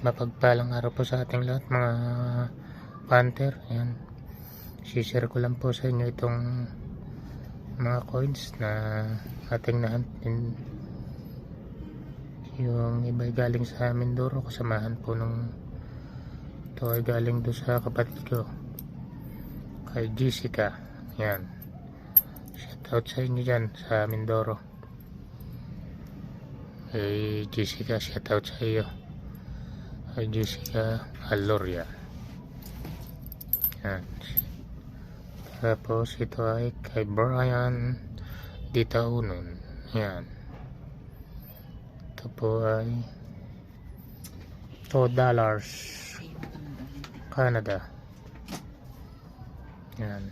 mapagpalang araw po sa ating lahat mga panther. Ayan. Share ko lang po sa inyo itong mga coins na ating nahunt din. Yung iba ay galing sa Mindoro kasamahan po nung ito ay galing doon sa kapatid ko kay Jessica. Ayan. Shoutout sa inyo dyan sa Mindoro. Kay Jessica, shoutout sa iyo kay Jessica Aloria. Yan. Tapos ito ay kay Brian Ditaunon. Yan. Ito po ay 2 dollars Canada. Yan.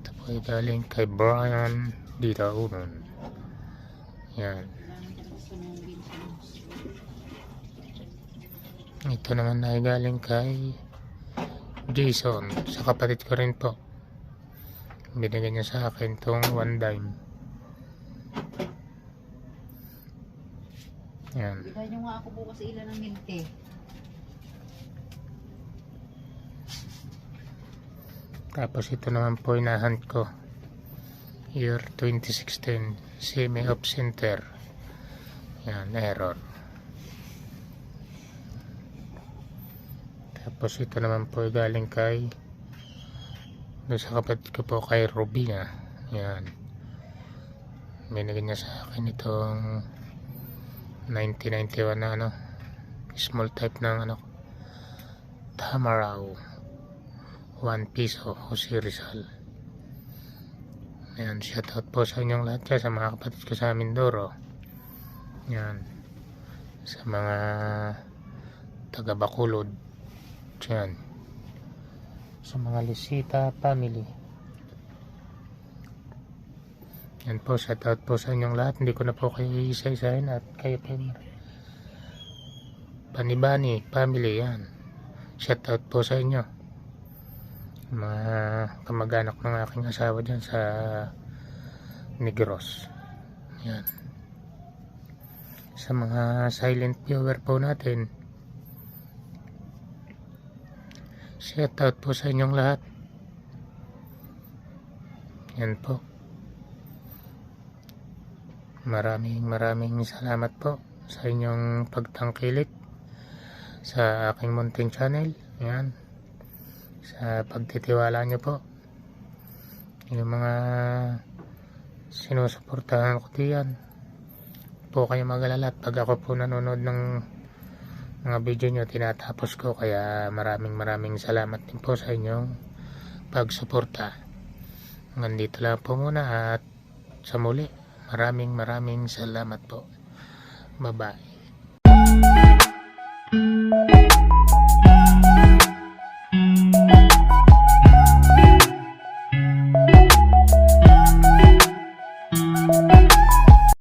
Ito po ay galing kay Brian Ditaunon. Yan. Ito naman ay galing kay Jason. Sa kapatid ko rin po. Binigay niya sa akin tong one dime. Yan. Bigay niyo nga ako bukas ilan ng milk eh. Tapos ito naman po inahunt ko. Year 2016. Semi-off center. Yan, error. Tapos ito naman po galing kay doon sa kapatid ko po kay Rubina. Yan. Binigyan niya sa akin itong 1991 na ano small type ng ano Tamaraw 1 piso Jose Rizal. Yan, shoutout po sa inyong lahat sa mga kapatid ko sa Mindoro. Yan. Sa mga taga Bacolod. Yan. Sa mga Lisita family. Yan po, shoutout po sa inyong lahat. Hindi ko na po kayo isa-isahin at kayo po Panibani family yan. Shoutout po sa inyo. Mga kamag-anak ng aking asawa dyan sa Negros. Yan. Sa mga silent viewer po natin, shout out po sa inyong lahat. Yan po. Maraming maraming salamat po sa inyong pagtangkilik sa aking munting channel. Yan. Sa pagtitiwala nyo po. Yung mga sinusuportahan ko diyan. Po kayo magalala pag ako po nanonood ng mga video nyo tinatapos ko kaya maraming maraming salamat din po sa inyong pagsuporta. Nandito lang po muna at sa muli maraming maraming salamat po. Bye bye.